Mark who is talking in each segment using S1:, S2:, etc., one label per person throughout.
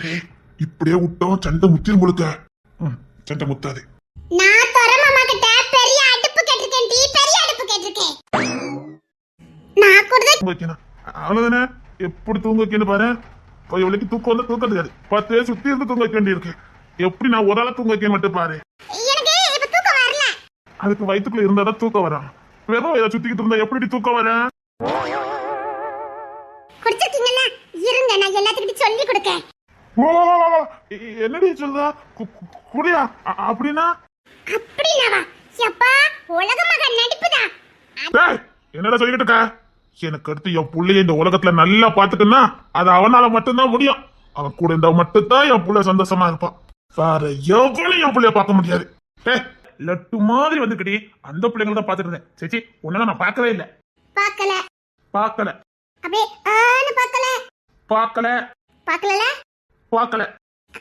S1: டேய் இப்படியே விட்டோம் சண்டை முத்திரும் முழுக்க சண்டை முத்தாது.
S2: நான் தொர மாமா கிட்ட பெரிய அடுப்பு கேட்டிருக்கேன் டீ பெரிய அடுப்பு கேட்டிருக்கேன். நான் கூட
S1: வைக்கணும். அவ்வளவுதானே? எப்படி தூங்க வைக்கணும் பாரு? இப்போ இவளுக்கு தூக்கம் வந்து தூக்கம் தெரியாது பத்து பேர் சுத்தி இருந்து தூங்க வைக்க வேண்டியிருக்கு. எப்படி நான் ஒரு ஆளா தூங்க வைக்க மட்டும் பாரு?
S2: எனக்கு இப்ப தூக்கம் வரல.
S1: அதுக்கு வயிற்றுக்குள்ள இருந்தாதான் தூக்கம் வரும். வெறும் இதை சுத்திக்கிட்டு இருந்தா எப்படி தூக்கம் வரும்?
S2: குடிச்சிருக்கீங்கல்ல? இருங்க நான் எல்லாத்துக்கிட்ட சொல்லி கொடுக்கேன்.
S1: ஓ என்னடி சொல்றா? குடியா? அப்படின்னா?
S2: அப்படினாவா எப்பா உலக மகன் நடிப்புதான்
S1: டேய், என்னடா சொல்லிக்கிட்டு இருக்க? எனக்கு அடுத்து என் புள்ளைய இந்த உலகத்துல நல்லா பாத்துக்கன்னா அது அவனால மட்டும்தான் முடியும். அவன் கூட இருந்தா மட்டும்தான் என் புள்ள சந்தோஷமா இருப்பான். வேற எவனும் என் புள்ளைய பார்க்க முடியாது. டேய், லட்டு மாதிரி வந்துக்கிடி அந்த பிள்ளைங்கள தான் பாத்துட்டு இருந்தேன். சேச்சி உன்னால நான் பார்க்கவே இல்லை.
S2: பார்க்கல.
S1: பார்க்கல.
S2: அப்படியே ஆன்னு பார்க்கல.
S1: பார்க்கல.
S2: பார்க்கலல?
S1: பார்க்கல.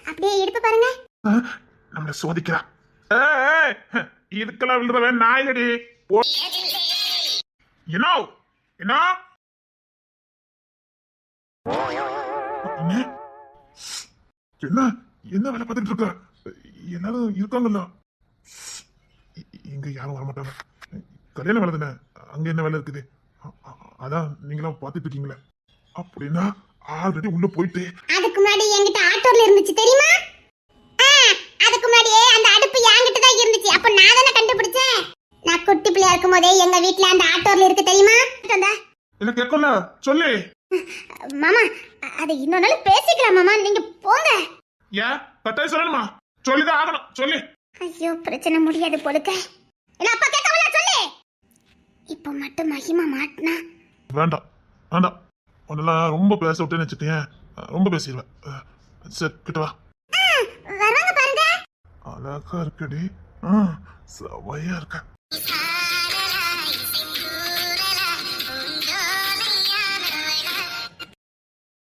S2: அப்படியே இடுப்பு பாருங்க.
S1: நம்மள சோதிக்கிறா. ஏய், இதுக்கெல்லாம் விழுறவன் நாயடி போ என்ன? என்ன? என்ன? என்ன? வேலை பார்த்துட்டு இருக்க? எல்லாரும் இருக்காங்கல்ல. இங்க யாரும் வர மாட்டாங்க. கல்யாண வேலை தானே அங்க என்ன வேலை இருக்குது? அதான் நீங்களாம் பார்த்துட்டு இருக்கீங்களே. அப்படின்னா ஆல்ரெடி உள்ள போயிட்டு.
S2: அதுக்கு முன்னாடி என்கிட்ட ஆட்டோல இருந்துச்சு தெரியுமா? ஆ, அதுக்கு முன்னாடியே அந்த அடுப்பு என்கிட்ட தான் இருந்துச்சு. அப்ப நான் தானே கண்டுபிடிச்சேன். நான் குட்டி பிள்ளையா இருக்கும் போதே எங்க வீட்ல அந்த ஆட்டோல இருக்கு தெரியுமா.
S1: என்ன கேட்கல? சொல்லு.
S2: மாமா அது இன்னொரு நாள் பேசிக்கலாம் மாமா. நீங்க போங்க.
S1: ஏன்? கட்டாயம் சொல்லணுமா? சொல்லிதான் ஆகணும். சொல்லு.
S2: ஐயோ பிரச்சனை முடியாது போலுக்க இல்ல அப்பா கேட்கவல சொல்லு. இப்போ மட்டும் மகிமா மாட்டினா?
S1: வேண்டாம் வேண்டாம். உன்னெல்லாம் ரொம்ப பேச விட்டேன்னு வச்சுக்கேன் ரொம்ப பேசிடுவேன் சரி கிட்ட வா.
S2: வராங்க பாருங்க.
S1: அழகா இருக்கடி. ஆ சவையா இருக்க.